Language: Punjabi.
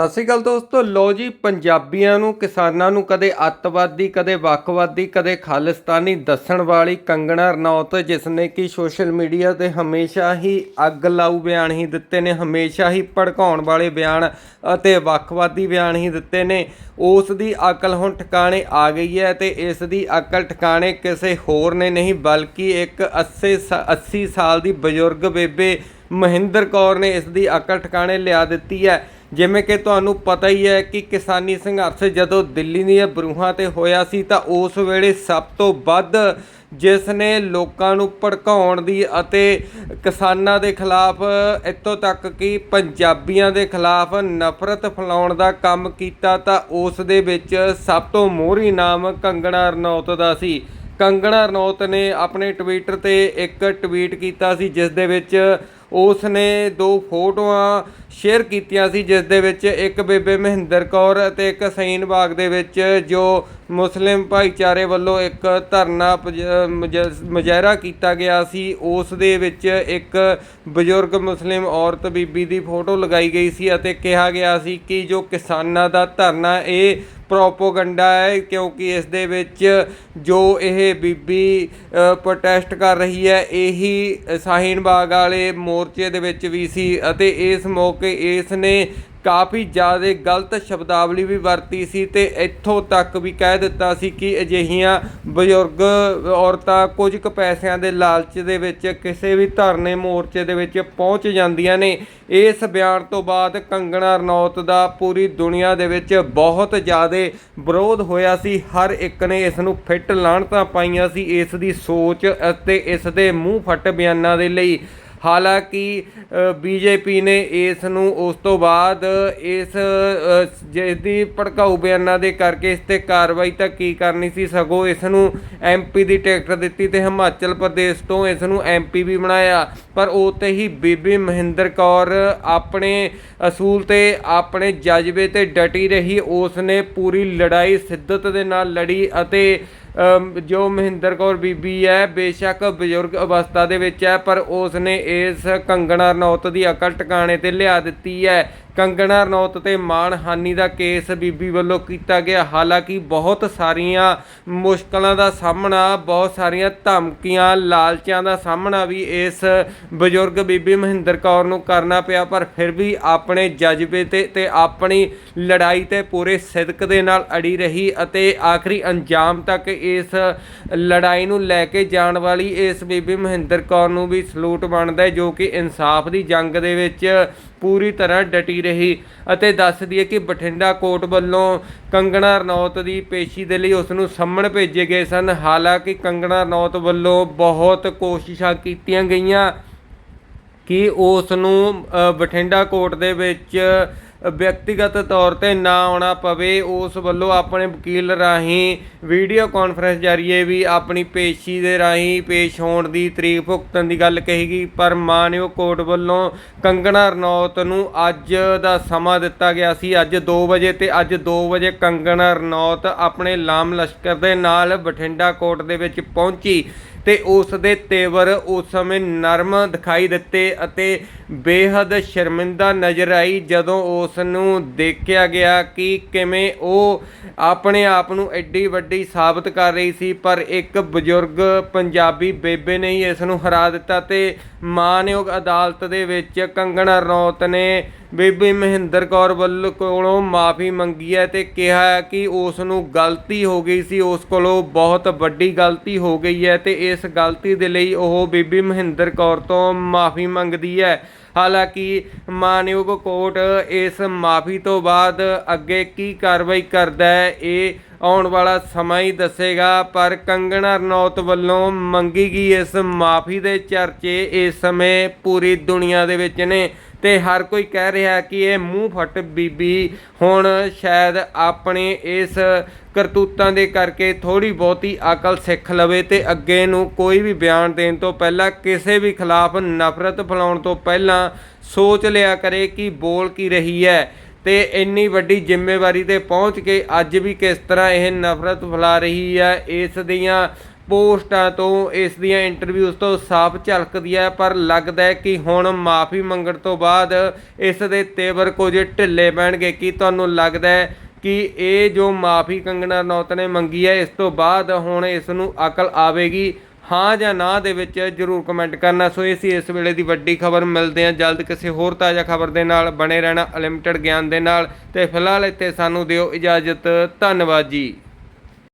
ਸਤਿ ਸ਼੍ਰੀ ਅਕਾਲ ਦੋਸਤੋ। ਲੋ ਜੀ, ਪੰਜਾਬੀਆਂ ਨੂੰ, ਕਿਸਾਨਾਂ ਨੂੰ ਕਦੇ ਅੱਤਵਾਦੀ, ਕਦੇ ਵੱਖਵਾਦੀ, ਕਦੇ ਖਾਲਿਸਤਾਨੀ ਦੱਸਣ ਵਾਲੀ ਕੰਗਣਾ ਰਣੌਤ ਜਿਸ ਨੇ ਕਿ ਸੋਸ਼ਲ ਮੀਡੀਆ ਤੇ ਹਮੇਸ਼ਾ ਹੀ ਅੱਗ ਲਾਊ ਬਿਆਨ ਹੀ ਦਿੱਤੇ ਨੇ, ਹਮੇਸ਼ਾ ਹੀ ਭੜਕਾਉਣ ਵਾਲੇ ਬਿਆਨ ਅਤੇ ਵੱਖਵਾਦੀ ਬਿਆਨ ਹੀ ਦਿੱਤੇ ਨੇ। ਉਸ ਦੀ ਅਕਲ ਹੁਣ ਠਿਕਾਣੇ ਆ ਗਈ ਹੈ ਤੇ ਇਸ ਦੀ ਅਕਲ ਠਿਕਾਣੇ ਕਿਸੇ ਹੋਰ ਨੇ ਨਹੀਂ, ਬਲਕਿ ਇੱਕ 80 ਸਾ- 80 ਸਾਲ ਦੀ ਬਜ਼ੁਰਗ ਬੇਬੇ ਮਹਿੰਦਰ ਕੌਰ ਨੇ ਇਸ ਦੀ ਅਕਲ ਠਿਕਾਣੇ ਲਿਆ ਦਿੱਤੀ ਹੈ। ਜਿਵੇਂ ਕਿ ਤੁਹਾਨੂੰ ਪਤਾ ਹੀ ਹੈ ਕਿ ਕਿਸਾਨੀ ਸੰਘਰਸ਼ ਜਦੋਂ ਦਿੱਲੀ ਦੀਆਂ ਬਰੂਹਾਂ ਤੇ ਹੋਇਆ ਸੀ ਤਾਂ ਉਸ ਵੇਲੇ ਸਭ ਤੋਂ ਵੱਧ ਜਿਸ ਨੇ ਲੋਕਾਂ ਨੂੰ ਭੜਕਾਉਣ ਦੀ ਅਤੇ ਕਿਸਾਨਾਂ ਦੇ ਖਿਲਾਫ ਇੱਥੋਂ ਤੱਕ ਕਿ ਪੰਜਾਬੀਆਂ ਦੇ ਖਿਲਾਫ ਨਫ਼ਰਤ ਫੈਲਾਉਣ ਦਾ ਕੰਮ ਕੀਤਾ ਤਾਂ ਉਸ ਦੇ ਵਿੱਚ ਸਭ ਤੋਂ ਮੋਹਰੀ ਨਾਮ ਕੰਗਣਾ ਰਣੌਤ ਦਾ ਸੀ। ਕੰਗਣਾ ਰਣੌਤ ਨੇ ਆਪਣੇ ਟਵਿੱਟਰ ਤੇ ਇੱਕ ਟਵੀਟ ਕੀਤਾ ਸੀ, ਜਿਸ ਦੇ ਵਿੱਚ ਉਸ ਨੇ ਦੋ ਫੋਟੋਆਂ ਸ਼ੇਅਰ ਕੀਤੀਆਂ ਸੀ, ਜਿਸ ਦੇ ਵਿੱਚ ਇੱਕ ਬੇਬੇ ਮਹਿੰਦਰ ਕੌਰ ਅਤੇ ਇੱਕ ਸਈਨ ਬਾਗ ਦੇ ਵਿੱਚ, ਜੋ ਮੁਸਲਿਮ ਭਾਈਚਾਰੇ ਵੱਲੋਂ ਇੱਕ ਧਰਨਾ ਮੁਜ਼ਾਹਰਾ ਕੀਤਾ ਗਿਆ ਸੀ। ਉਸ ਦੇ ਵਿੱਚ ਇੱਕ ਬਜ਼ੁਰਗ ਮੁਸਲਿਮ ਔਰਤ ਬੀਬੀ ਦੀ ਫੋਟੋ ਲਗਾਈ ਗਈ ਸੀ ਅਤੇ ਕਿਹਾ ਗਿਆ ਸੀ ਕਿ ਜੋ ਕਿਸਾਨਾਂ ਦਾ ਧਰਨਾ, ਇਹ ਪ੍ਰੋਪੋਗੰਡਾ ਹੈ, ਕਿਉਂਕਿ ਇਸ ਦੇ ਵਿੱਚ ਜੋ ਇਹ ਬੀਬੀ ਪ੍ਰੋਟੈਸਟ ਕਰ ਰਹੀ ਹੈ, ਇਹੀ ਸਾਹੀਨ ਬਾਗ ਵਾਲੇ ਮੋਰਚੇ ਦੇ ਵਿੱਚ ਵੀ ਸੀ ਅਤੇ ਇਸ ਮੌਕੇ ਇਸ ਨੇ ਕਾਫੀ ਜ਼ਿਆਦਾ ਗਲਤ ਸ਼ਬਦਾਵਲੀ ਵੀ ਵਰਤੀ ਸੀ ਤੇ ਇੱਥੋਂ ਤੱਕ ਵੀ ਕਹਿ ਦਿੱਤਾ ਸੀ ਕਿ ਅਜਿਹੀਆਂ ਬਜ਼ੁਰਗ ਔਰਤਾਂ ਕੁਝ ਕੁ ਪੈਸਿਆਂ ਦੇ ਲਾਲਚ ਦੇ ਵਿੱਚ ਕਿਸੇ ਵੀ ਧਰਨੇ ਮੋਰਚੇ ਦੇ ਵਿੱਚ ਪਹੁੰਚ ਜਾਂਦੀਆਂ ਨੇ। ਇਸ ਬਿਆਨ ਤੋਂ ਬਾਅਦ ਕੰਗਣਾ ਰਣੌਤ ਦਾ ਪੂਰੀ ਦੁਨੀਆ ਦੇ ਵਿੱਚ ਬਹੁਤ ਜ਼ਿਆਦਾ ਵਿਰੋਧ ਹੋਇਆ ਸੀ। ਹਰ ਇੱਕ ਨੇ ਇਸ ਨੂੰ ਫਿੱਟ ਲਾਹਣਤਾਂ ਪਾਈਆਂ ਸੀ। ਇਸ ਦੀ ਸੋਚ ਅਤੇ ਇਸ ਦੇ ਮੂੰਹ ਫੱਟ ਬਿਆਨਾਂ ਦੇ ਲਈ ਹਾਲਾਂਕਿ ਬੀਜੇਪੀ ਨੇ ਇਸ ਨੂੰ ਉਸ ਤੋਂ ਬਾਅਦ ਇਸ ਅ, ਜਿਸ ਦੀ ਭੜਕਾਊ ਬਿਆਨਾਂ ਦੇ ਕਰਕੇ ਇਸ ਤੇ ਕਾਰਵਾਈ ਤਾਂ ਕੀ ਕਰਨੀ ਸੀ? ਸਗੋਂ ਇਸ ਨੂੰ ਐਮਪੀ ਦੀ ਟਿਕਟ ਦਿੱਤੀ ਤੇ ਹਿਮਾਚਲ ਪ੍ਰਦੇਸ਼ ਤੋਂ ਇਸ ਨੂੰ ਐਮਪੀ ਵੀ ਬਣਾਇਆ। ਪਰ ਉਤੇ ਹੀ ਬੀਬੀ ਮਹਿੰਦਰ ਕੌਰ ਆਪਣੇ ਅਸੂਲ ਤੇ ਆਪਣੇ ਜਜ਼ਬੇ ਤੇ ਡਟੀ ਰਹੀ। ਉਸ ਨੇ ਪੂਰੀ ਲੜਾਈ ਸਿੱਧਤ ਦੇ ਨਾਲ ਲੜੀ ਅਤੇ ਜੋ ਮਹਿੰਦਰ ਕੌਰ ਬੀਬੀ ਹੈ, ਬੇਸ਼ੱਕ ਬਜ਼ੁਰਗ ਅਵਸਥਾ ਦੇ ਵਿੱਚ ਹੈ, ਪਰ ਉਸ ਨੇ ਇਸ ਕੰਗਣਾ ਰਣੌਤ ਦੀ ਅਕਲ ਟਿਕਾਣੇ ਤੇ ਲਿਆ ਦਿੱਤੀ ਹੈ। ਕੰਗਣਾ ਰਣੌਤ ਤੇ ਮਾਣਹਾਨੀ ਦਾ ਕੇਸ ਬੀਬੀ ਵੱਲੋਂ ਕੀਤਾ ਗਿਆ। ਹਾਲਾਂਕਿ ਬਹੁਤ ਸਾਰੀਆਂ ਮੁਸ਼ਕਲਾਂ ਦਾ ਸਾਹਮਣਾ, ਬਹੁਤ ਸਾਰੀਆਂ ਧਮਕੀਆਂ ਲਾਲਚਾਂ ਦਾ ਸਾਹਮਣਾ ਵੀ ਇਸ ਬਜ਼ੁਰਗ ਬੀਬੀ ਮਹਿੰਦਰ ਕੌਰ ਨੂੰ ਕਰਨਾ ਪਿਆ, ਪਰ ਫਿਰ ਵੀ ਆਪਣੇ ਜਜ਼ਬੇ ਤੇ ਤੇ ਆਪਣੀ ਲੜਾਈ ਤੇ ਪੂਰੇ ਸਿਦਕ ਦੇ ਨਾਲ ਅੜੀ ਰਹੀ ਅਤੇ ਆਖਰੀ ਅੰਜਾਮ ਤੱਕ ਇਸ ਲੜਾਈ ਨੂੰ ਲੈ ਕੇ ਜਾਣ ਵਾਲੀ ਇਸ ਬੀਬੀ ਮਹਿੰਦਰ ਕੌਰ ਨੂੰ ਵੀ ਸਲੂਟ ਬਣਦਾ ਹੈ, ਜੋ ਕਿ ਇਨਸਾਫ ਦੀ ਜੰਗ ਦੇ ਵਿੱਚ ਪੂਰੀ ਤਰ੍ਹਾਂ ਡਟੀ ਰਹੀ ਅਤੇ ਦੱਸਦੀ ਹੈ ਕਿ ਬਠਿੰਡਾ ਕੋਰਟ ਵੱਲੋਂ ਕੰਗਣਾ ਰਣੌਤ ਦੀ ਪੇਸ਼ੀ ਦੇ ਲਈ ਉਸ ਨੂੰ ਸੰਮਣ ਭੇਜੇ ਗਏ ਸਨ। ਹਾਲਾਂਕਿ ਕੰਗਣਾ ਰਣੌਤ ਵੱਲੋਂ ਬਹੁਤ ਕੋਸ਼ਿਸ਼ਾਂ ਕੀਤੀਆਂ ਗਈਆਂ ਕਿ ਉਸ ਨੂੰ ਬਠਿੰਡਾ ਕੋਰਟ ਦੇ ਵਿੱਚ ਵਿਅਕਤੀਗਤ ਤੌਰ ਤੇ ਨਾ ਆਉਣਾ ਪਵੇ, ਉਸ ਵੱਲੋਂ ਆਪਣੇ ਵਕੀਲ ਰਾਹੀਂ ਵੀਡੀਓ ਕਾਨਫਰੰਸ ਜਰੀਏ ਵੀ ਆਪਣੀ ਪੇਸ਼ੀ ਦੇ ਰਾਹੀਂ ਪੇਸ਼ ਹੋਣ ਦੀ ਤਰੀਕ ਭੁਗਤਣ ਦੀ ਗੱਲ ਕਹੀ ਗਈ। ਪਰ ਮਾਨਯੋਗ ਕੋਰਟ ਵੱਲੋਂ ਕੰਗਣਾ ਰਣੌਤ ਨੂੰ ਅੱਜ ਦਾ ਸਮਾਂ ਦਿੱਤਾ ਗਿਆ ਸੀ। ਅੱਜ 2 ਵਜੇ ਤੇ ਅੱਜ 2 ਵਜੇ ਕੰਗਣਾ ਰਣੌਤ ਆਪਣੇ ਲਾਮ ਲਸ਼ਕਰ ਦੇ ਨਾਲ ਬਠਿੰਡਾ ਕੋਰਟ ਦੇ ਵਿੱਚ ਪਹੁੰਚੀ। ਤੇ ਉਸ ਦੇ ਤੇਵਰ ਉਸ ਸਮੇਂ ਨਰਮ ਦਿਖਾਈ ਦਿੱਤੇ ਅਤੇ ਬੇਹੱਦ ਸ਼ਰਮਿੰਦਾ ਨਜ਼ਰ ਆਈ ਜਦੋਂ ਉਸ ਨੂੰ ਦੇਖਿਆ ਗਿਆ ਕਿ ਕਿਵੇਂ ਉਹ ਆਪਣੇ ਆਪ ਨੂੰ ਐਡੀ ਵੱਡੀ ਸਾਬਤ ਕਰ ਰਹੀ ਸੀ। ਪਰ ਇੱਕ ਬਜ਼ੁਰਗ ਪੰਜਾਬੀ ਬੇਬੇ ਨੇ ਹੀ ਇਸ ਨੂੰ ਹਰਾ ਦਿੱਤਾ ਤੇ ਮਾਨਯੋਗ ਅਦਾਲਤ ਦੇ ਵਿੱਚ ਕੰਗਣਾ ਰਣੌਤ ਨੇ ਬੀਬੀ ਮਹਿੰਦਰ ਕੌਰ ਵੱਲ ਕੋਲੋਂ ਮਾਫੀ ਮੰਗੀ ਹੈ ਤੇ ਕਿਹਾ ਕਿ ਉਸ ਨੂੰ ਗਲਤੀ ਹੋ ਗਈ ਸੀ, ਉਸ ਕੋਲੋਂ ਬਹੁਤ ਵੱਡੀ ਗਲਤੀ ਹੋ ਗਈ ਹੈ ਤੇ ਇਸ ਗਲਤੀ ਦੇ ਲਈ ਉਹ ਬੀਬੀ ਮਹਿੰਦਰ ਕੌਰ ਤੋਂ ਮਾਫੀ ਮੰਗਦੀ ਹੈ। ਹਾਲਾਂਕਿ ਮਾਨਯੋਗ ਕੋਰਟ ਇਸ ਮਾਫੀ ਤੋਂ ਬਾਅਦ ਅੱਗੇ ਕੀ ਕਾਰਵਾਈ ਕਰਦਾ ਹੈ, ਇਹ ਆਉਣ ਵਾਲਾ ਸਮਾਂ ਹੀ ਦੱਸੇਗਾ, ਪਰ ਕੰਗਣਾ ਰਣੌਤ ਵੱਲੋਂ ਮੰਗੀ ਗਈ ਇਸ ਮਾਫੀ ਦੇ ਚਰਚੇ ਇਸ ਸਮੇਂ ਪੂਰੀ ਦੁਨੀਆ ਦੇ ਵਿੱਚ ਨੇ। ਤੇ ਹਰ ਕੋਈ ਕਹਿ ਰਿਹਾ ਕਿ ਇਹ ਮੂੰਹ ਫਟ ਬੀਬੀ ਹੁਣ ਸ਼ਾਇਦ ਆਪਣੇ ਇਸ ਕਰਤੂਤਾਂ ਦੇ ਕਰਕੇ ਥੋੜੀ ਬਹੁਤੀ ਅਕਲ ਸਿੱਖ ਲਵੇ ਤੇ ਅੱਗੇ ਨੂੰ ਕੋਈ ਵੀ ਬਿਆਨ ਦੇਣ ਤੋਂ ਪਹਿਲਾਂ ਕਿਸੇ ਵੀ ਖਿਲਾਫ ਨਫ਼ਰਤ ਫੈਲਾਉਣ ਤੋਂ ਪਹਿਲਾਂ ਸੋਚ ਲਿਆ ਕਰੇ ਕਿ ਬੋਲ ਕੀ ਰਹੀ ਹੈ ਤੇ ਇੰਨੀ ਵੱਡੀ ਜ਼ਿੰਮੇਵਾਰੀ ਤੇ ਪਹੁੰਚ ਕੇ ਅੱਜ ਵੀ ਕਿਸ ਤਰ੍ਹਾਂ ਇਹ ਨਫ਼ਰਤ ਫੈਲਾ ਰਹੀ ਹੈ, ਇਸ ਦੀਆਂ ਪੋਸਟਾਂ ਤੋਂ ਇਸ ਦੀਆਂ ਇੰਟਰਵਿਊਜ਼ ਤੋਂ ਸਾਫ਼ ਝਲਕਦੀ ਹੈ, ਪਰ ਲੱਗਦਾ ਹੈ ਕਿ ਹੁਣ ਮਾਫੀ ਮੰਗਣ ਤੋਂ ਬਾਅਦ ਇਸ ਦੇ ਤੇਵਰ ਕੁਝ ਢਿੱਲੇ ਪੈਣਗੇ। ਕੀ ਤੁਹਾਨੂੰ ਲੱਗਦਾ ਹੈ ਕਿ ਇਹ ਜੋ ਮਾਫੀ ਕੰਗਣਾ ਰਣੌਤ ਨੇ ਮੰਗੀ ਹੈ, ਇਸ ਤੋਂ ਬਾਅਦ ਹੁਣ ਇਸ ਨੂੰ ਅਕਲ ਆਵੇਗੀ? ਹਾਂ ਜਾਂ ਨਾ ਦੇ ਵਿੱਚ ਜਰੂਰ ਕਮੈਂਟ ਕਰਨਾ। ਸੋ ਇਹ ਸੀ ਇਸ ਵੇਲੇ ਦੀ ਵੱਡੀ ਖਬਰ। ਮਿਲਦੇ ਹਾਂ ਜਲਦ ਕਿਸੇ ਹੋਰ ਤਾਜ਼ਾ ਖਬਰ ਦੇ ਨਾਲ। ਬਣੇ ਰਹਿਣਾ ਅਨਲਿਮਟਿਡ ਗਿਆਨ ਦੇ ਨਾਲ। ਤੇ ਫਿਲਹਾਲ ਇੱਥੇ ਸਾਨੂੰ ਦਿਓ ਇਜਾਜ਼ਤ। ਧੰਨਵਾਦ ਜੀ।